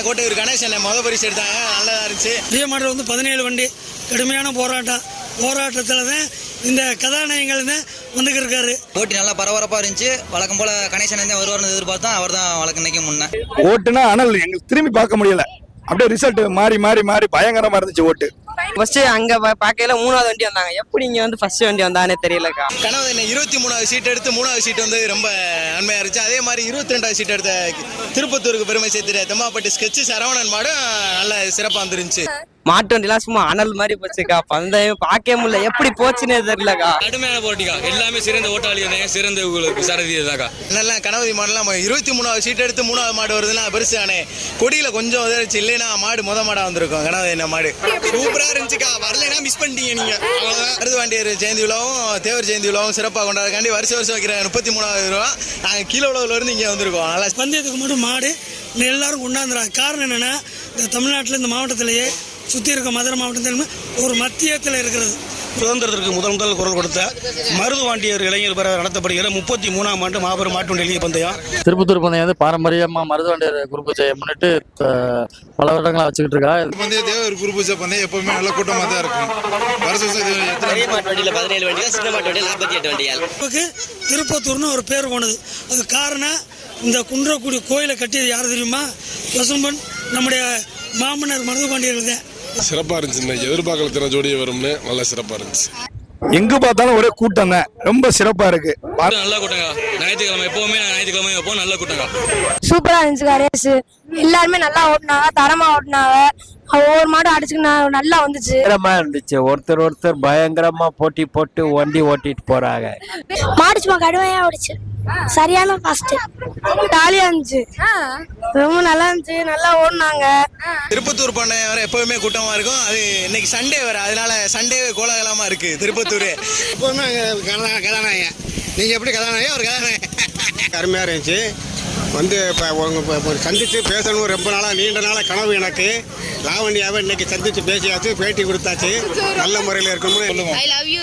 அண்ணா கோட்டையூர் கணேஷ் முத பரிசு எடுத்தாங்க. நல்லதா இருந்துச்சு. இதே மாடல் வந்து பதினேழு வண்டி கடுமையான போராட்டம். போராட்டத்தில் தான் இந்த கதாநாயகங்கள் தான் வந்துக்கிட்டு இருக்காரு போட்டி நல்லா பரபரப்பாக இருந்துச்சு. வழக்கம் போல கணேசன் தான் வருவார்னு எதிர்பார்த்தோம் அவர் தான் வழக்கு இன்னைக்கு முன்ன. ஓட்டுனா அனல் எங்களுக்கு திரும்பி பார்க்க முடியல. அப்படியே ரிசல்ட் மாறி மாறி மாறி பயங்கரமா இருந்துச்சு ஓட்டு. ஃபர்ஸ்ட் அங்க பாக்கையில மூணாவது வண்டி வந்தாங்க. எப்படி இங்க வந்து ஃபர்ஸ்ட் வண்டி வந்தானே தெரியலக்கா. கனவு என்ன? இருபத்தி மூணாவது சீட் எடுத்து மூணாவது சீட் வந்து ரொம்ப அண்மையா இருந்துச்சு. அதே மாதிரி இருபத்தி ரெண்டாவது சீட் எடுத்த திருப்பத்தூருக்கு பெருமை சேர்த்துட்டு தெம்மாப்பட்டி ஸ்கெட்ச் சரவணன் மாடும் நல்ல சிறப்பாக வந்துருந்துச்சு. மாட்டு வண்டிலாம் சும்மா அனல் மாதிரி போச்சுக்கா. பந்தயம் பார்க்கவே முடியல. எப்படி போச்சுன்னே தெரியலக்கா. கடுமையான போட்டிக்கா எல்லாமே சிறந்த ஓட்டாளி சிறந்த உங்களுக்கு சரதி தாக்கா நல்லா கனவதி மாடெல்லாம் இருபத்தி மூணாவது சீட் எடுத்து மூணாவது மாடு வருதுன்னா பெருசு தானே. கொடியில கொஞ்சம் உதறிச்சு இல்லைன்னா மாடு முத மாடா வந்திருக்கும். கனவதி என்ன மாடு. சூப்பரா இருந்துச்சுக்கா. வரலைன்னா மிஸ் பண்ணிட்டீங்க நீங்க. மருதுவாண்டியர் ஜெயந்தி விழாவும் தேவர் ஜெயந்தி விழாவும் சிறப்பாக கொண்டாடுறதுக்காண்டி வருஷம் வருஷம் வைக்கிற முப்பத்தி மூணாவது ரூபா நாங்கள் கீழே உலகில் இருந்து இங்கே வந்திருக்கோம். நல்லா பந்தயத்துக்கு மட்டும் மாடு. இன்னும் எல்லாரும் கொண்டாந்துறாங்க. காரணம் என்னென்னா இந்த தமிழ்நாட்டில் இந்த மாவட்டத்திலேயே சுற்றி இருக்க மதுரை மாவட்டத்தில் ஒரு மத்தியத்தில் இருக்கிறது. சுதந்திரத்திற்கு முதல் முதல் குரல் கொடுத்த மருதுவாண்டியர் இளைஞர் பெற நடத்தப்படுகிற முப்பத்தி மூணாம் ஆண்டு மாபெரும் மாட்டு எளிய பந்தயம். திருப்பத்தூர் பந்தயம் வந்து பாரம்பரியமாக மருதுவண்டியர் குரூப் ஜெயம் முன்னிட்டு பல வருடங்களா வச்சுக்கிட்டு இருக்கா? பந்தய தேவர் குரு பூஜை பந்தயம் எப்பவுமே நல்ல கூட்டமா தான் இருக்கும். பெரிய மாட்டு வண்டியில் பதினேழு வண்டிகள் சின்ன மாட்டு வண்டியில் நாற்பத்தி எட்டு வண்டிகள் நமக்கு திருப்பத்தூர்னு ஒரு பேர் போனது. அது காரணம் இந்த குன்றக்குடி கோயிலை கட்டியது யார் தெரியுமா? பசும்பன் நம்முடைய மாமன்னர் மருதுபாண்டியர்கள் தான். சிறப்பாக இருந்துச்சு. இன்னைக்கு எதிர்பார்க்கல தின ஜோடியே வரும்னு நல்லா சிறப்பாக இருந்துச்சு. எங்க பார்த்தாலும் ஒரே கூட்டம் தான் ரொம்ப சிறப்பா இருக்கு. நல்ல கூட்டங்க. ஞாயிற்றுக்கிழமை எப்பவுமே ஞாயிற்றுக்கிழமை எப்பவும் நல்ல கூட்டங்க. சூப்பரா இருந்துச்சுக்கா ரேஸ் எல்லாருமே நல்லா ஓட்டினாங்க தரமா ஓட்டினாங்க ஒவ்வொரு மாடும் அடிச்சுக்கினா நல்லா வந்துச்சு. பயங்கரமா இருந்துச்சு. ஒருத்தர் ஒருத்தர் பயங்கரமா போட்டி போட்டு வண்டி ஓட்டிட்டு போறாங்க. மாடு சும்மா கடுமையா ஓடிச்சு. சரியான ஃபர்ஸ்ட் ஜாலியா இருந்துச்சு. ரொம்ப நல்லா இருந்துச்சு. நல்லா ஓடினாங்க. திருப்பத்தூர் பண்ண வர எப்பவுமே கூட்டமாக இருக்கும். அது இன்னைக்கு சண்டே வர. அதனால சண்டே கோலாகலமாக இருக்கு திருப்பத்தூர். எப்பவுமே கதாநாயகன். நீங்க எப்படி கதாநாயகன்? ஒரு கதாநாயகன். அருமையாக இருந்துச்சு. வந்து இப்போ உங்க சந்தித்து பேசணும். ரொம்ப நாளாக நீண்ட நாளாக கனவு எனக்கு. லாவண்டியாவை இன்னைக்கு சந்தித்து பேசியாச்சு பேட்டி கொடுத்தாச்சு. நல்ல முறையில் இருக்கணும்னு ஐ லவ் யூ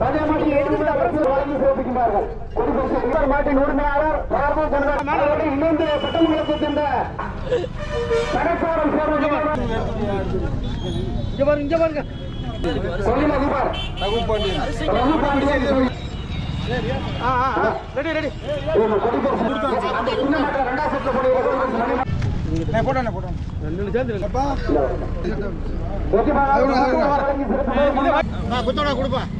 ரேக்லா சொல்லிருங்க ஐ ரவி லேக்லா திருப்பத்தூர் மாபெரும்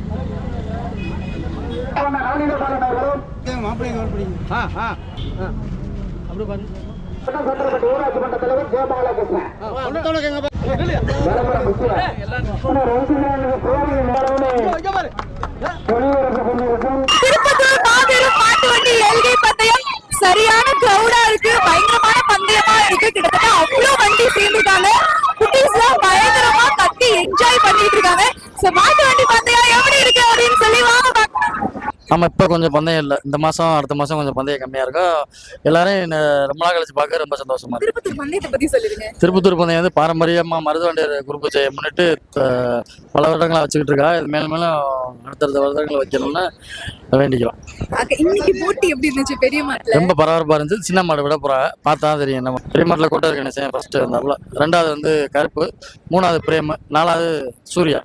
எல்கை பந்தயம் சரியான கிரௌடா இருக்கு பயங்கரமான பந்தயமா இருக்கு கிட்டத்தட்ட அவ்வளவு வண்டி சேர்ந்துட்டாங்க குட்டீஸ்லாம் பயங்கரமா கத்தி என்ஜாய் பண்ணிட்டு இருக்காங்க சோ மாட்டு வண்டி பந்தயம் எப்படி இருக்கு அப்படின்னு சொல்லி வாங்க நம்ம இப்போ கொஞ்சம் பந்தயம் இல்லை. இந்த மாதம் அடுத்த மாதம் கொஞ்சம் பந்தயம் கம்மியாக இருக்கும் எல்லாரும் என்ன ரொம்ப நாள் கழிச்சு பார்க்க ரொம்ப சந்தோஷமா திருப்பத்தூர் பந்தயத்தை பந்தயம் வந்து பாரம்பரியமாக மருதுவண்டியர் குரூப் ஜெயம் முன்னிட்டு பல வருடங்களா வச்சுக்கிட்டு இருக்கா. இது மேலும் மேலும் அடுத்தடுத்த வருடங்கள் வைக்கணும்னு வேண்டிக்கலாம் இன்னைக்கு போட்டி எப்படி இருந்துச்சு? பெரிய மாட்டுல? ரொம்ப பரபரப்பாக இருந்துச்சு. சின்ன மாடு விட போகிறாங்க பார்த்தா தெரியும் நம்ம பெரிய மாட்டில் கூட்டம் இருக்கு நினைச்சேன் ஃபர்ஸ்ட் வந்தாப்புல ரெண்டாவது வந்து கருப்பு மூணாவது பிரேம் நாலாவது சூர்யா.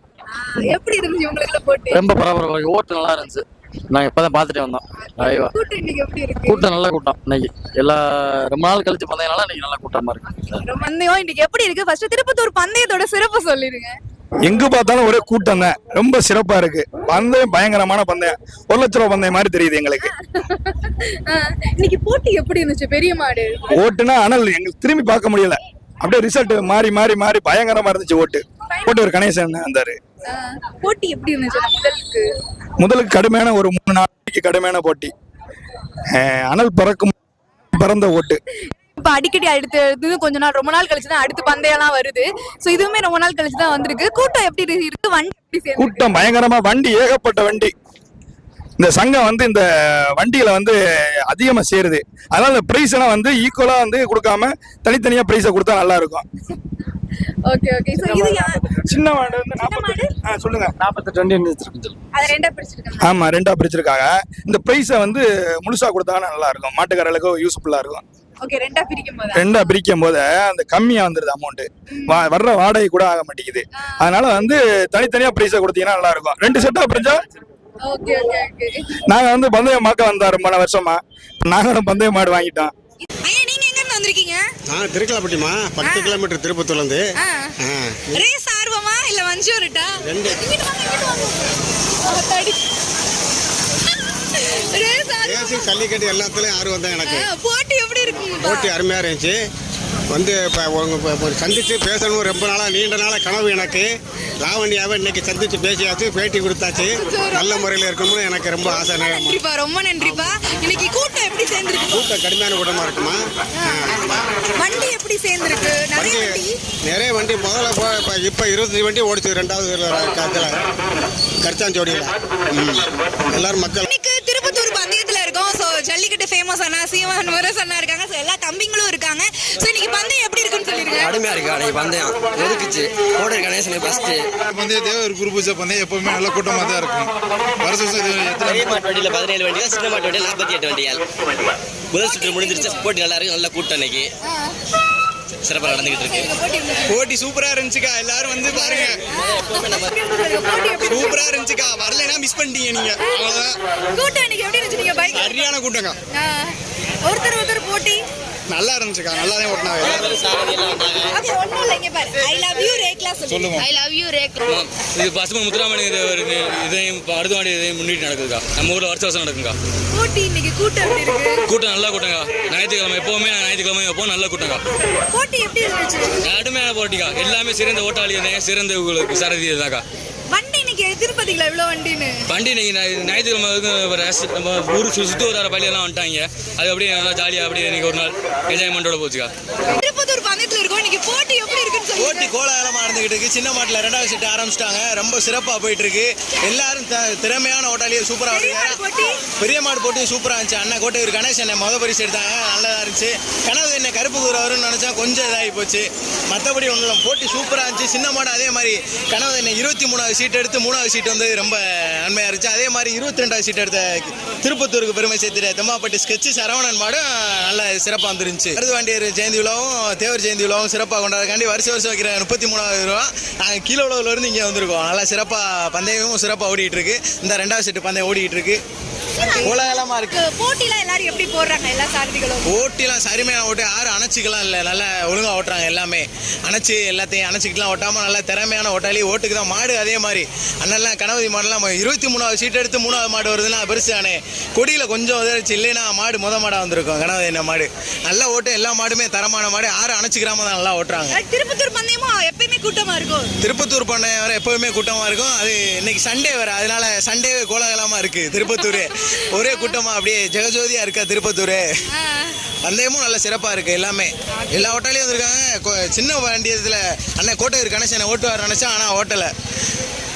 எப்படி இருந்துச்சு உங்களுக்கு ரொம்ப பரபரப்பாக ஓட்டு நல்லா இருந்துச்சு. நாங்கள் இப்போ தான் பார்த்துட்டே வந்தோம். ஐவா கூட்டம் இன்னைக்கு எப்படி இருக்கு? கூட்டம் நல்ல கூட்டம் இன்னைக்கு. எல்லா ரொம்ப நாள் கழிச்சு பந்தயம்னால இன்னைக்கு நல்ல கூட்டமா இருக்கு. பந்தயம் இன்னைக்கு எப்படி இருக்கு? ஃபர்ஸ்ட் திருப்பத்தூர் பந்தயத்தோட சிறப்பு சொல்லிருங்க. எங்க பார்த்தாலும் ஒரே கூட்டம் தான் ரொம்ப சிறப்பா இருக்கு. பந்தயம் பயங்கரமான பந்தயம். ஒரு லட்ச ரூபா பந்தயம் மாதிரி தெரியுது எங்களுக்கு. இன்னைக்கு போட்டி எப்படி இருந்துச்சு? பெரிய மாடு. ஓட்டுனா அனல் எங்களுக்கு திரும்பி பார்க்க முடியல. அப்படியே ரிசல்ட் மாறி மாறி மாறி பயங்கரமா இருந்துச்சு ஓட்டு. ஓட்டு ஒரு கணேசன் வந்தாரு. போட்டி எப்படி இருந்துச்சு? முதலுக்கு. முதலுக்கு கடுமையான ஒரு மூணு நாளைக்கு கடுமையான போட்டி. அனல் பறக்கும் பறந்த ஓட்டு. இப்ப அடிக்கடி அடுத்து அடுத்து கொஞ்ச நாள் ரொம்ப நாள் கழிச்சு தான் அடுத்து பந்தயம்லாம் வருது. சோ இதுவுமே ரொம்ப நாள் கழிச்சு தான் வந்திருக்கு. கூட்டம் எப்படி இருக்கு? வண்டி கூட்டம் பயங்கரமா வண்டி ஏகப்பட்ட வண்டி. இந்த சங்கம் வந்து இந்த வண்டியில வந்து அதிகமா சேருது. அதனால இந்த பிரைஸ் எல்லாம் வந்து ஈக்குவலா வந்து கொடுக்காம தனித்தனியா பிரைஸை கொடுத்தா நல்லா இருக்கும். ஓகே ஓகே சோ இது சின்ன மாடு வந்து நாற்பத்தி ஆ சொல்லுங்க. நாற்பத்தெட்டு வண்டி இருந்துச்சு அதை ரெண்டா பிரிச்சிருக்காங்க. ஆமா ரெண்டா பிரிச்சிருக்காங்க. இந்த பிரைஸை வந்து முழுசா கொடுத்தாங்கன்னா நல்லா இருக்கும். மாட்டுக்காரர்களுக்கு யூஸ்ஃபுல்லா இருக்கும். ஓகே ரெண்டா பிரிக்கும் போது? ரெண்டா பிரிக்கும் போது அந்த கம்மியா வந்துருது அமௌண்ட் வர்ற வாடகை கூட ஆக மாட்டேங்குது. அதனால வந்து தனித்தனியா பிரைஸை கொடுத்தீங்கன்னா நல்லா இருக்கும். ரெண்டு செட்டா பிரிஞ்சா? ஓகே ஓகே ஓகே நாங்க வந்து பந்தயம் மாக்க வந்தோம் ரொம்ப வருஷமா. இப்ப நாங்களும் பந்தய மாடு வாங்கிட்டோம். வந்திருக்கீங்க? நான் திருக்கலாப்பட்டிமா பத்து கிலோமீட்டர் திருப்பத்தூர்லேருந்து. ரேஸ் ஆர்வமா இல்ல மஞ்சூரிட்டா ரெண்டு. ரேஸ் ஜல்லிக்கட்டு எல்லாத்துலேயும் ஆர்வம் தான் எனக்கு போட்டி எப்படி இருக்குங்க போட்டி அருமையாக இருந்துச்சு. வந்து இப்போ ஒரு சந்தித்து பேசணும். ரொம்ப நாளாக நீண்ட நாளாக கனவு எனக்கு. லாவண்யாவை இன்னைக்கு சந்தித்து பேசியாச்சு பேட்டி கொடுத்தாச்சு. நல்ல முறையில் இருக்கணும்னு எனக்கு ரொம்ப ஆசை. நன்றிப்பா ரொம்ப நன்றிப்பா. இன்னைக்கு கூட்டம் எப்படி சேர்ந்துருக்கு? கூட்டம் கடுமையான கூட்டமாக இருக்குமா? வண்டி எப்படி சேர்ந்துருக்கு? நிறைய வண்டி நிறைய வண்டி. முதல்ல இப்போ இப்போ இருபத்தஞ்சு வண்டி ஓடிச்சு ரெண்டாவது இதில் கர்ச்சாஞ்சோடியில். எல்லாரும் மக்கள். ஜல்லிக்கட்டு ஃபேமஸ் அண்ணா சீமான் முரசு அண்ணா இருக்காங்க. சோ எல்லா தம்பிங்களும் இருக்காங்க. சோ இன்னைக்கு பந்தயம் எப்படி இருக்குன்னு சொல்லிருங்க. கடுமையா இருக்கு அன்னைக்கு பந்தயம்? எதுக்குச்சு கோடை கணேசன் ஃபர்ஸ்ட் பந்தயத்தே ஒரு குரு பூஜை பந்தயம் எப்பவுமே நல்ல கூட்டமாக தான் இருக்கும். வருஷம் வருஷம் இது எத்தனை பெரிய மாட்டு வண்டியில பதினேழு வண்டிகள் சின்ன மாட்டு வண்டியில் நாற்பத்தி எட்டு வண்டிகள் முதல் சுற்று முடிஞ்சிருச்சு. போட்டி நல்லா இருக்கு. நல்ல கூட்டம் இன்னைக்கு சிறப்பாக நடந்துகிட்டு இருக்கு. போட்டி சூப்பரா இருந்துச்சுக்கா எல்லாரும் வந்து பாருங்க. சூப்பரா இருந்துச்சுக்கா வரலைன்னா மிஸ் பண்ணிட்டீங்க நீங்க. அவ்வளவுதான் கூட்டம் இன்னைக்கு எப்படி இருந்துச்சு நீங்க பைக் சரியான கூட்டங்க ஒருத்தர் ஒருத்தர் போட்டி. நல்லா இருந்துச்சுக்கா. நல்லா தான் பாரு. ஐ லவ் யூ ரேக்லா சொல்லுங்க. ஐ லவ் யூ ரேக்லா இது பசுமன் முத்துராமணி இதையும் அடுத்தவாடி இதையும் முன்னிட்டு நடக்குதுக்கா. நம்ம ஊரில் வருஷம் வருஷம் போட்டி இன்னைக்கு கூட்டம் எப்படி இருக்கு? கூட்டம் நல்லா கூட்டங்க ஞாயிற்றுக்கிழமை எப்போவுமே ஞாயிற்றுக்கிழமை எப்போ நல்ல கூட்டங்க போட்டி எப்படி இருந்துச்சு? போட்டிக்கா. எல்லாமே சிறந்த ஓட்டாளி தான் சிறந்த உங்களுக்கு சாரதி தாக்கா வண்டி இன்னைக்கு இவ்வளவு வண்டின்னு? வண்டி இன்னைக்கு ஞாயிற்றுக்கிழமை நம்ம ஊருக்கு சு- சுத்து வர பள்ளியெல்லாம் வந்துட்டாங்க. அது அப்படியே நல்லா ஜாலியாக அப்படியே இன்னைக்கு ஒரு நாள் என்ஜாய்மெண்ட்டோட போச்சுக்கா. பந்தயத்துல இருக்கோம். இன்னைக்கு போட்டி எப்படி இருக்குன்னு போட்டி சொல்லுங்க கோலாகலமா நடந்துகிட்டு இருக்கு. சின்ன மாட்டுல ரெண்டாவது செட் ஆரம்பிச்சிட்டாங்க. ரொம்ப சிறப்பா போயிட்டு இருக்கு. எல்லாரும் த- திறமையான ஓட்டாளியை சூப்பரா பெரிய மாடு போட்டி? ஓடுறாங்க பெரிய மாடு போட்டியும் சூப்பரா இருந்துச்சு. அண்ணா கோட்டையூர் கணேஷ் என்ன முத பரிசு எடுத்தாங்க. நல்லதா இருந்துச்சு. கனவு என்ன? கருப்பு கூறு வரும்னு நினைச்சா கொஞ்சம் இதாகி போச்சு. மற்றபடி ஒன்றும் போட்டி சூப்பரா இருந்துச்சு. சின்ன மாடு அதே மாதிரி கனவு என்ன? இருபத்தி மூணாவது சீட் எடுத்து மூணாவது சீட் வந்து ரொம்ப நன்மையா இருந்துச்சு. அதே மாதிரி இருபத்தி ரெண்டாவது சீட் எடுத்த திருப்பத்தூருக்கு பெருமை சேர்த்துட்டு தெம்மாப்பட்டி ஸ்கெட்ச் சரவணன் மாடும் நல்ல சிறப்பாக வந்துருந்துச்சு. மருதுவாண்டியர் ஜெயந்தி விழாவும் தேவர் ஜெயந்தி விழாவும் சிறப்பாக கொண்டாடுறக்காண்டி வருஷம் வருஷம் வைக்கிற முப்பத்தி மூணாவது ரூபா. நாங்கள் கீழே இருந்து இங்கே வந்திருக்கோம். நல்லா சிறப்பாக பந்தயமும் சிறப்பாக ஓடிட்டு இருக்கு. இந்த ரெண்டாவது செட்டு பந்தயம் ஓடிட்டு இருக்கு. கோலாகலமாக இருக்கு. போட்டிலாம் எல்லாரும் எப்படி போடுறாங்க? எல்லா சாரதிகளும்? ஓட்டிலாம் சரிமையான ஓட்டு யாரும் அணைச்சிக்கலாம் இல்லை. நல்லா ஒழுங்காக ஓட்டுறாங்க எல்லாமே. அணைச்சி எல்லாத்தையும் அணைச்சிக்கலாம் ஓட்டாமல் நல்லா திறமையான ஓட்டாளி ஓட்டுக்கு தான் மாடு அதே மாதிரி. அண்ணன்லாம் கணபதி மாடுலாம் இருபத்தி மூணாவது சீட் எடுத்து மூணாவது மாடு வருதுன்னா பெருசானே கொடியில் கொஞ்சம் உதறிச்சு இல்லைன்னா மாடு முத மாடாக வந்திருக்கும். கணபதி என்ன மாடு. நல்லா ஓட்டு எல்லா மாடுமே தரமான மாடு. யாரும் அணைச்சிக்கிறாம தான் நல்லா ஓட்டுறாங்க. திருப்பத்தூர் பந்தயமும் எப்பயுமே கூட்டமா இருக்கும். திருப்பத்தூர் பண்ணை வர எப்பவுமே கூட்டமாக இருக்கும். அது இன்னைக்கு சண்டே வர அதனால சண்டே கோலாகலமாக இருக்குது திருப்பத்தூர். ஒரே கூட்டமாக அப்படியே ஜெகஜோதியாக இருக்கா திருப்பத்தூர்? பந்தயமும் நல்ல சிறப்பாக இருக்குது எல்லாமே. எல்லா ஓட்டாலையும் வந்திருக்காங்க. கொ- சின்ன வண்டியத்தில் அண்ணன் கோட்டையூர் கணேசனை ஓட்டுவார் நினச்சா ஆனால் ஓட்டலை.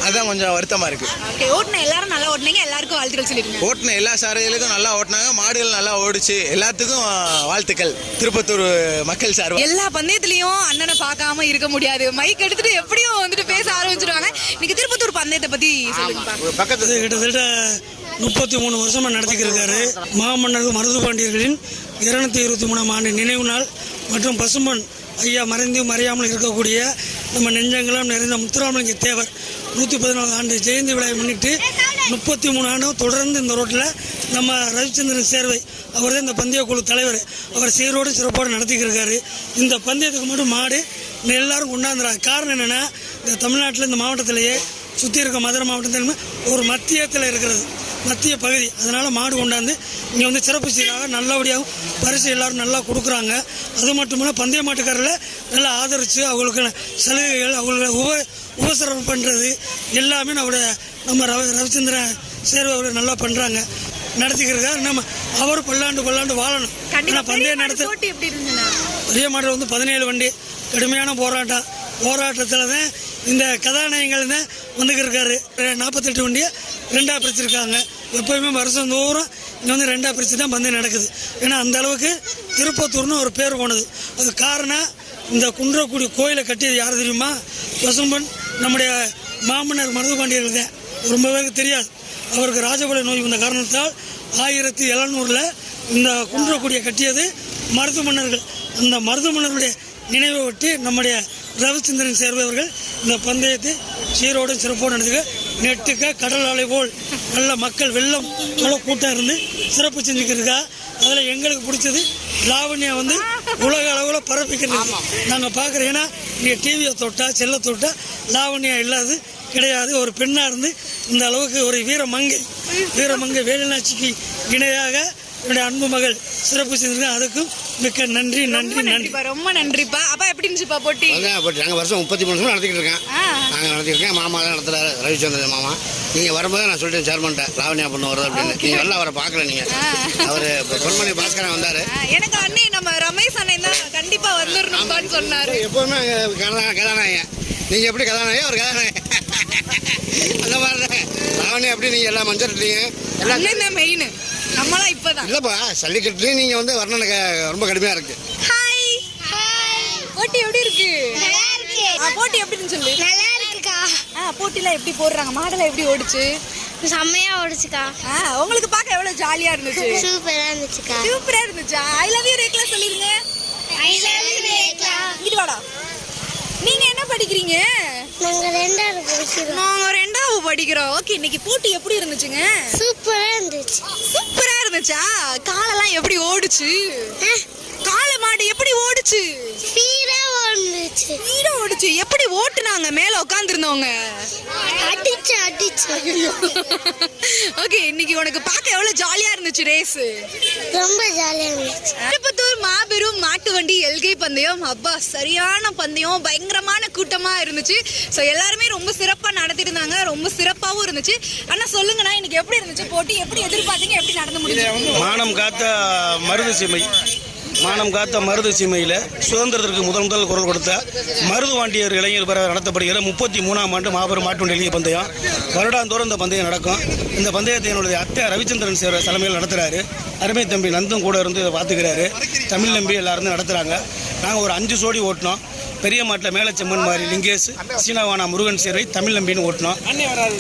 அதுதான் கொஞ்சம் வருத்தமாக இருக்குது ஓகே ஓட்டுன எல்லாரும் நல்லா ஓட்டுனீங்க. எல்லாருக்கும் வாழ்த்துக்கள் சொல்லிருங்க. ஓட்டின எல்லா சாரதிகளுக்கும் நல்லா ஓட்டினாங்க. மாடுகள் நல்லா ஓடிச்சு. எல்லாத்துக்கும் வாழ்த்துக்கள். திருப்பத்தூர் மக்கள் சார்பாக எல்லா பந்தயத்திலயும் அண்ணனை பார்க்காம இருக்க முடியாது. மைக் எடுத்துட்டு எப்படியும் வந்துட்டு பேச ஆரம்பிச்சிருவாங்க. இன்னைக்கு திருப்பத்தூர் பந்தயத்தை பத்தி சொல்லுங்க இது கிட்டத்தட்ட முப்பத்தி மூணு வருஷமா நடத்திக்கிட்டு இருக்காரு மாமன்னர் மருது பாண்டியர்களின் இருநூத்தி இருபத்தி மூணாம் ஆண்டு நினைவு நாள் மற்றும் பசுமன் ஐயா மறைந்து மறையாமல் இருக்கக்கூடிய நம்ம நெஞ்சங்களும் நிறைந்த முத்துராமலிங்க தேவர் நூற்றி பதினாலு ஆண்டு ஜெயந்தி விழாவை முன்னிட்டு முப்பத்தி மூணு ஆண்டும் தொடர்ந்து இந்த ரோட்டில் நம்ம ரவிச்சந்திரன் சேர்வை அவர் தான் இந்த பந்தய குழு தலைவர் அவர் சீரோடு சிறப்போடு நடத்திக்கிருக்காரு. இந்த பந்தயத்துக்கு மட்டும் மாடு எல்லாரும் கொண்டாந்துறாங்க. காரணம் என்னென்னா இந்த தமிழ்நாட்டில் இந்த மாவட்டத்திலேயே சுற்றி இருக்க மதுரை மாவட்டத்திலுமே ஒரு மத்தியத்தில் இருக்கிறது. மத்திய பகுதி. அதனால் மாடு கொண்டாந்து இங்கே வந்து சிறப்பு சீராக நல்லபடியாகவும் பரிசு எல்லாரும் நல்லா கொடுக்குறாங்க. அது மட்டும் இல்லை பந்தய மாட்டுக்காரர்களை நல்லா ஆதரித்து அவங்களுக்கு சலுகைகள் அவங்களை உப உபசரம் பண்ணுறது எல்லாமே நம்மளுடைய நம்ம ரவி ரவிச்சந்திரன் சேர்வை அவர் நல்லா பண்ணுறாங்க நடத்திக்கிறதுக்காக நம்ம அவர் பல்லாண்டு பல்லாண்டு வாழணும். கண்டிப்பா ஆனால் பந்தய பெரிய மாடு நடத்த பெரிய மாடு வந்து பதினேழு வண்டி. கடுமையான போராட்டம். போராட்டத்தில் தான் இந்த கதாநாயகங்கள் தான் வந்துக்கிருக்காரு நாற்பத்தெட்டு வண்டியை ரெண்டாக பிரிச்சிருக்காங்க. எப்போயுமே வருஷம் தோறும் இங்கே வந்து ரெண்டாக பிரித்து தான் பந்தயம் நடக்குது. ஏன்னா அந்த அளவுக்கு திருப்பத்தூர்னு ஒரு பேர் போனது. அது காரணம் இந்த குன்றக்குடி கோயிலை கட்டியது யார் தெரியுமா? பசும்பன் நம்முடைய மாமன்னர் மருதுபாண்டியர்கள் தான். ரொம்ப பேருக்கு தெரியாது. அவருக்கு ராஜபல நோய் வந்த காரணத்தால் ஆயிரத்தி எழுநூறில் இந்த குன்றக்குடியை கட்டியது மருது மன்னர்கள். அந்த மருது மன்னர்களுடைய நினைவை ஒட்டி நம்முடைய ரவிச்சந்திரன் சேர்பவர்கள் இந்த பந்தயத்தை சீரோடு சிறப்போடு நடத்துக நெட்டுக்க கடல் அலை போல் நல்ல மக்கள் வெள்ளம் நல்லா கூட்டம் இருந்து சிறப்பு செஞ்சுக்கிறதுக்கா? அதில் எங்களுக்கு பிடிச்சது லாவண்யா வந்து உலக அளவில் பரப்பிக்கிறது. நாங்கள் பார்க்குறோம். ஏன்னா இங்கே டிவியை தொட்டா செல்லை தொட்டா லாவண்யா இல்லாது கிடையாது. ஒரு பெண்ணாக இருந்து இந்த அளவுக்கு ஒரு வீரமங்கை வீரமங்கை வேலுநாச்சிக்கு இணையாக என்னுடைய அன்பு மகள் சிறப்பு செஞ்சிருக்கேன் அதுக்கும் மிக்க நன்றி நன்றி நன்றி. நன்றிப்பா ரொம்ப நன்றிப்பா. அப்பா எப்படி இருந்துச்சுப்பா போட்டி? அதான் பட் நாங்கள் வருஷம் முப்பத்தி மூணு வருஷம் நடத்திக்கிட்டு இருக்கேன் ஆ. நாங்கள் நடத்திருக்கேன் மாமா தான் நடத்துறாரு ரவிச்சந்திரன் மாமா. நீங்கள் வரும்போது நான் சொல்லிட்டேன் சேர்மன்ட்ட லாவண்யா பொண்ணு வருது அப்படின்னு. நீங்கள் வரல அவரை பார்க்கல நீங்கள் அவர் பொன்மணி பாஸ்கரன் வந்தார். ஆ, எனக்கு அண்ணே நம்ம ரமேஷ் அண்ணன் தான் கண்டிப்பா வந்துடணும்பான்னு சொன்னாரு. எப்போவுமே கதா கதாநாயகன். நீங்கள் எப்படி கதாநாயகன்? அவர் கதாநாயகன். அந்த மாதிரி தான் லாவண்யா எப்படி நீங்கள் எல்லாம் மஞ்சள் எல்லாம் அண்ணன் தான் மெயின் நம்மளாம் இப்பதான். இல்லைப்பா ஜல்லிக்கட்டுலேயும் நீங்கள் வந்து வர்ணனுக்கு ரொம்ப கடுமையாக இருக்குது ஹாய் போட்டி எப்படி இருக்கு? ஆ, போட்டி எப்படி இருந்துச்சு சொல்லு. நல்லா இருக்குக்கா. ஆ போட்டிலாம் எப்படி போடுறாங்க? மாடலாம் எப்படி ஓடுச்சு? செம்மையா ஓடிச்சுக்கா. ஆ உங்களுக்கு பார்க்க எவ்வளவு ஜாலியா இருந்துச்சு? சூப்பரா இருந்துச்சுக்கா. சூப்பரா இருந்துச்சா? ஐ லவ் யூ ரேக்லா சொல்லிருங்க. ஐ லவ் யூ ரேகா இங்கிட்டு வாடா. நீங்க என்ன படிக்கிறீங்க? நாங்க ரெண்டாவது படிக்கிறோம். நாங்க ரெண்டாவது படிக்கிறோம். ஓகே இன்னைக்கு போட்டி எப்படி இருந்துச்சுங்க? சூப்பரா இருந்துச்சு. சூப்பரா இருந்துச்சா? காலெல்லாம் எப்படி ஓடுச்சு? காளை மாடு எப்படி ஓடுச்சு? ஸ்பீடா ஓடுச்சு ஸ்பீடா ஓடுச்சு. எப்படி ஓட்டுனாங்க? மேல உட்காந்துருந்தவங்க அடிச்சு அடிச்சு. ஓகே இன்னைக்கு உனக்கு பார்க்க எவ்வளவு ஜாலியா இருந்துச்சு ரேஸ் ரொம்ப ஜாலியா இருந்துச்சு. திருப்பத்தூர் மாபெரும் மாட்டு வண்டி எல்கை பந்தயம். அப்பா சரியான பந்தயம். பயங்கரமான கூட்டமா இருந்துச்சு. ஸோ எல்லாருமே ரொம்ப சிறப்பா நடத்திட்டு இருந்தாங்க ரொம்ப சிறப்பாகவும் இருந்துச்சு. அண்ணா சொல்லுங்கண்ணா இன்னைக்கு எப்படி இருந்துச்சு போட்டி? எப்படி எதிர்பார்த்தீங்க? எப்படி நடந்து முடிஞ்சு மானம் காத்த மருது சீமை. மானம் காத்த மருது சீமையில் சுதந்திரத்திற்கு முதல் முதல் குரல் கொடுத்த மருது வாண்டியர் இளைஞர் பெற நடத்தப்படுகிற முப்பத்தி மூணாம் ஆண்டு மாபெரும் மாட்டுவண்டி எளிய பந்தயம். வருடாந்தோறும் இந்த பந்தயம் நடக்கும். இந்த பந்தயத்தை என்னுடைய அத்தை ரவிச்சந்திரன் சேர தலைமையில் நடத்துகிறாரு அருமை தம்பி நந்தும் கூட இருந்து இதை பார்த்துக்கிறாரு. தமிழ் நம்பி எல்லாரும் நடத்துகிறாங்க நாங்கள் ஒரு அஞ்சு சோடி ஓட்டினோம். பெரிய மாட்டில் மேலச்செம்மன் மாதிரி லிங்கேஷ் சீனாவானா முருகன் சேர்வை தமிழ் நம்பின்னு ஓட்டினோம்.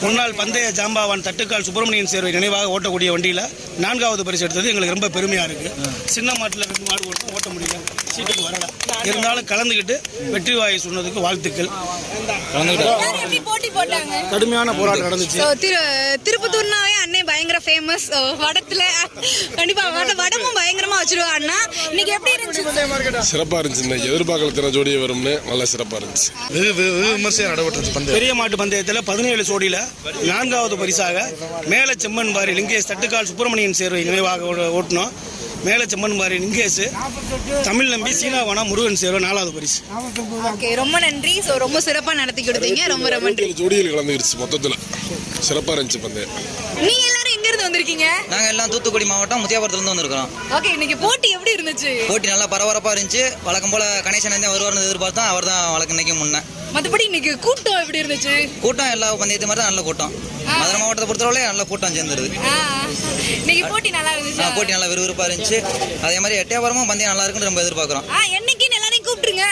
முன்னாள் பந்தய ஜாம்பாவான் தட்டுக்கால் சுப்பிரமணியன் சேர்வை நினைவாக ஓட்டக்கூடிய வண்டியில் நான்காவது பரிசு எடுத்தது எங்களுக்கு ரொம்ப பெருமையாக இருக்குது சின்ன மாட்டில் ரெண்டு மாடு ஓட்டும் ஓட்ட முடியல. சீட்டுக்கு வரல. இருந்தாலும் கலந்துக்கிட்டு வெற்றி வாய் சொன்னதுக்கு வாழ்த்துக்கள். கடுமையான போராட்டம் நடந்துச்சு. திருப்பத்தூர்னாவே அண்ணே பயங்கர ஃபேமஸ் வடத்துல கண்டிப்பா வட வடமும் பயங்கரமா வச்சிருவாங்க அண்ணா. இன்னைக்கு எப்படி இருந்துச்சு? சிறப்பாக இருந்துச்சு. இன்னைக்கு எதிர்பார்க்கல ஜோடியே வரும்னு நல்லா சிறப்பாக இருந்துச்சு. வெகு வெகு நடைபெற்றது பந்தயம். பெரிய மாட்டு பந்தயத்தில் பதினேழு சோடியில் நான்காவது பரிசாக மேல செம்மன் பாரி லிங்கேஷ் தட்டுக்கால் சுப்பிரமணியன் சேர்வை நினைவாக ஓட்டினோம். மேல செம்மன் பாரி லிங்கேஷ் தமிழ் நம்பி சீனாவானா முருகன் சேர்வை நாலாவது பரிசு. ஓகே ரொம்ப நன்றி. ஸோ ரொம்ப சிறப்பா நடத்தி கொடுத்தீங்க. ரொம்ப ரொம்ப நன்றி. ஜோடிகள் கலந்துருச்சு மொத்தத்தில். சிறப்பாக இருந்துச்சு பந்தயம் நீங்க எல்லாரும் எங்க இருந்து வந்திருக்கீங்க? நாங்கள் எல்லாம் தூத்துக்குடி மாவட்டம் முத்தியாபுரத்துலேருந்து வந்திருக்கிறோம். ஓகே இன்னைக்கு போட்டி எப்படி இருந்துச்சு? போட்டி நல்லா பரபரப்பாக இருந்துச்சு. வழக்கம் போல் கணேசன் வந்து வருவார்னு எதிர்பார்த்தோம். அவர் தான் வழக்கு இன்னைக்கு முன்னே. மத்தபடி இன்னைக்கு கூட்டம் எப்படி இருந்துச்சு? கூட்டம் எல்லா பந்தயத்து மாதிரி தான் நல்ல கூட்டம். மதுரை மாவட்டத்தை பொறுத்தவரை நல்ல கூட்டம் சேர்ந்துருது ஆ, இன்னைக்கு போட்டி நல்லா இருந்துச்சு? போட்டி நல்லா விறுவிறுப்பாக இருந்துச்சு. அதே மாதிரி எட்டயபுரமும் பந்தயம் நல்லா இருக்குன்னு ரொம்ப எதிர்பார்க்குறோம். ஆ என்னைக்குன்னு எல்லாரையும் கூப்பிட்டுருங்க.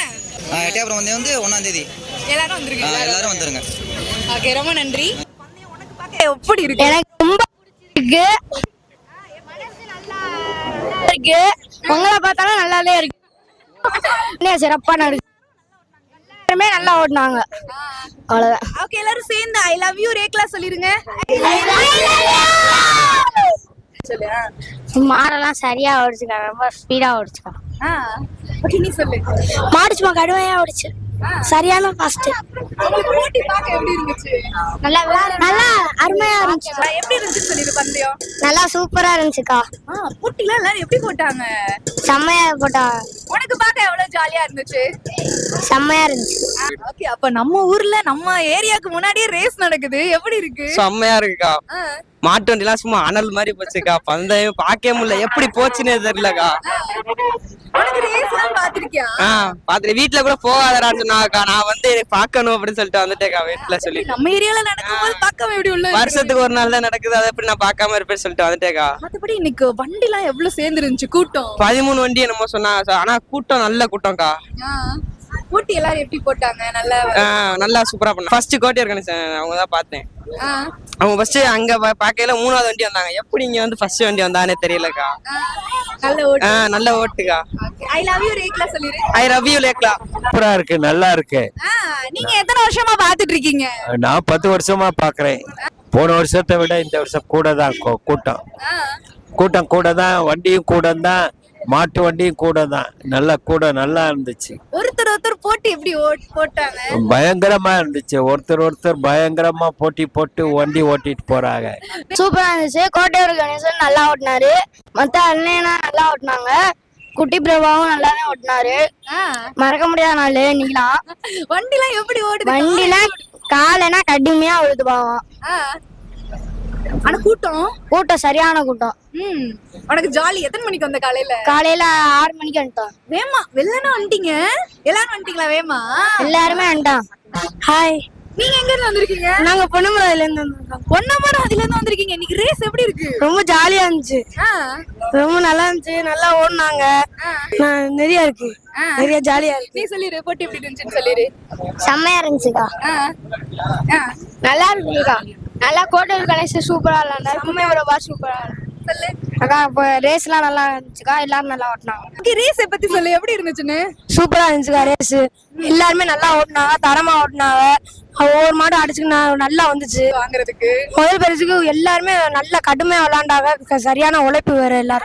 எட்டயபுரம் பந்தயம் வந்து ஒன்றாம் தேதி. எல்லாரும் ஆ, வந்துருக்கீங்க எல்லாரும் வந்துருங்க. ஓகே ரொம்ப நன்றி. எப்படி இருக்கு? பிடிச்சிருக்கு இருக்கு. உங்களை பார்த்தாலும் நல்லாவே இருக்கு. சிறப்பா நடு எல்லாருமே நல்லா ஓடினாங்க. அவ்வளவுதான். ஓகே எல்லாரும் சேர்ந்து ஐ லவ் யூ ரேக்லா சொல்லிருங்க. சொல்லு மாடெல்லாம் சரியா ஓடிச்சுக்கா. ரொம்ப ஸ்பீடா ஓடிச்சுக்கா. ஆ ஓகே நீ சொல்லு. மாடு சும்மா கடுமையா ஓடிச்சு. சரியான உங்களுக்கு போட்டி பார்க்க எப்படி இருந்துச்சு? நல்லா நல்லா அருமையா இருந்துச்சு. எப்படி இருந்துச்சு சொல்லிரு பந்தயம்? நல்லா சூப்பரா இருந்துச்சுக்கா. போட்டிலாம் எல்லாரும்? எப்படி போட்டாங்க? செம்மையா போட்டா உனக்கு பார்க்க எவ்வளவு ஜாலியா இருந்துச்சு? செம்மையா இருந்துச்சு. ஓகே அப்ப நம்ம ஊர்ல நம்ம ஏரியாக்கு முன்னாடியே ரேஸ் நடக்குது. எப்படி இருக்கு? செம்மையா இருக்குக்கா. மாட்டு வண்டிலாம் சும்மா அனல் மாதிரி போச்சுக்கா. பந்தயம் பார்க்கவே முடியல. எப்படி போச்சுன்னே தெரியலக்கா. பாத்துட்டு வீட்டுல கூட போகாதடான்னு சொன்னாக்கா நான் வந்து பார்க்கணும் அப்படின்னு சொல்லிட்டு வந்துட்டேக்கா வீட்டுல சொல்லி. நம்ம ஏரியால நடக்கும்போது பார்க்காம எப்படி உள்ள வருஷத்துக்கு ஒரு நாள் தான் நடக்குது. அதை எப்படி நான் பார்க்காம இருப்பேன்னு சொல்லிட்டு வந்துட்டேக்கா. மத்தபடி இன்னைக்கு வண்டி எல்லாம் எவ்வளவு சேர்ந்து இருந்துச்சு கூட்டம். பதிமூணு வண்டி என்னமோ சொன்னாங்க ஆனா கூட்டம் நல்ல கூட்டம்க்கா. போட்டி எல்லாரும் எப்படி போட்டாங்க? நல்லா நல்லா சூப்பரா பண்ண ஃபர்ஸ்ட் கோட்டியர் கணேசன் அவங்க தான் பார்த்தேன். அவங்க ஃபர்ஸ்ட் அங்க பா- பார்க்கையில மூணாவது வண்டி வந்தாங்க. எப்படி இங்க வந்து ஃபர்ஸ்ட் வண்டி வந்தானே தெரியலக்கா. நல்ல ஓட்டு. நல்ல ஓட்டுக்கா. ஐ லவ் யூ ரேக்லா சொல்லிரு. ஐ ரவ்யூ லேக்லா சூப்பரா இருக்கு நல்லா இருக்கு. நீங்க எத்தனை வருஷமா பாத்துட்டு இருக்கீங்க? நான் பத்து வருஷமா பாக்குறேன் போன வருஷத்தை விட இந்த வருஷம் கூட தான் கூ- கூட்டம். கூட்டம் கூட தான் வண்டியும் கூட தான் மாட்டு வண்டியும் கூட தான் நல்லா கூட நல்லா இருந்துச்சு. ஒருத்தர் ஒருத்தர் போட்டி எப்படி ஓட்- போட்டாங்க? பயங்கரமா இருந்துச்சு. ஒருத்தர் ஒருத்தர் பயங்கரமா போட்டி போட்டு வண்டி ஓட்டிட்டு போறாங்க. சூப்பரா இருந்துச்சு. கோட்டையூர் கணேசன் நல்லா ஓட்டினாரு. மத்த அண்ணனா நல்லா ஓட்டினாங்க. குட்டி பிரபாவும் நல்லாவே ஓட்டினாரு. ஆ. மறக்க முடியாத நாள் இன்னைக்குலாம் வண்டிலாம் எப்படி ஓடுது? வண்டிலாம் காலைனா கடுமையா ஓடுது பாவம். ஆனா கூட்டம். கூட்டம் சரியான கூட்டம். ம். உனக்கு ஜாலி எத்தனை மணிக்கு வந்த காலையில? காலையில ஆறு மணிக்கு வந்துட்டோம். வேமா வெள்ளனா வந்துட்டீங்க? எல்லாரும் வந்துட்டீங்களா வேமா? எல்லாருமே வந்துட்டோம். ஹாய் நீங்க எங்க இருந்து வந்திருக்கீங்க? நாங்க பொண்ணுமலையில இருந்து வந்திருக்கோம். பொன்னமரம் அதுல இருந்து வந்திருக்கீங்க. இன்னைக்கு ரேஸ் எப்படி இருக்கு? ரொம்ப ஜாலியா இருந்துச்சு. ரொம்ப நல்லா இருந்துச்சு. நல்லா ஓடுனாங்க. நிறைய இருக்கு. நிறைய ஜாலியா இருக்கு. நீ சொல்லிரு போட்டி எப்படி இருந்துச்சுன்னு சொல்லிரு. செம்மையா இருந்துச்சுக்கா. நல்லா இருக்குக்கா நல்லா கோட்டூர் கணேசன் சூப்பரா விளாண்டாரு கும்மே பிரபா சூப்பரா சொல்லு அக்கா இப்போ ரேஸ்லாம் நல்லா இருந்துச்சுக்கா? எல்லாரும் நல்லா ஓட்டினாங்க. ரேஸ் பத்தி சொல்லு. எப்படி இருந்துச்சுன்னு? சூப்பரா இருந்துச்சுக்கா ரேஸ் எல்லாருமே நல்லா ஓட்டினாங்க. தரமா ஓட்டினாங்க. ஒவ்வொரு மாடும் அடிச்சுக்கு நல்லா வந்துச்சு. வாங்குறதுக்கு. முதல் பரிசுக்கு எல்லாருமே நல்லா கடுமையா விளாண்டாங்க. சரியான உழைப்பு வேற எல்லாரும்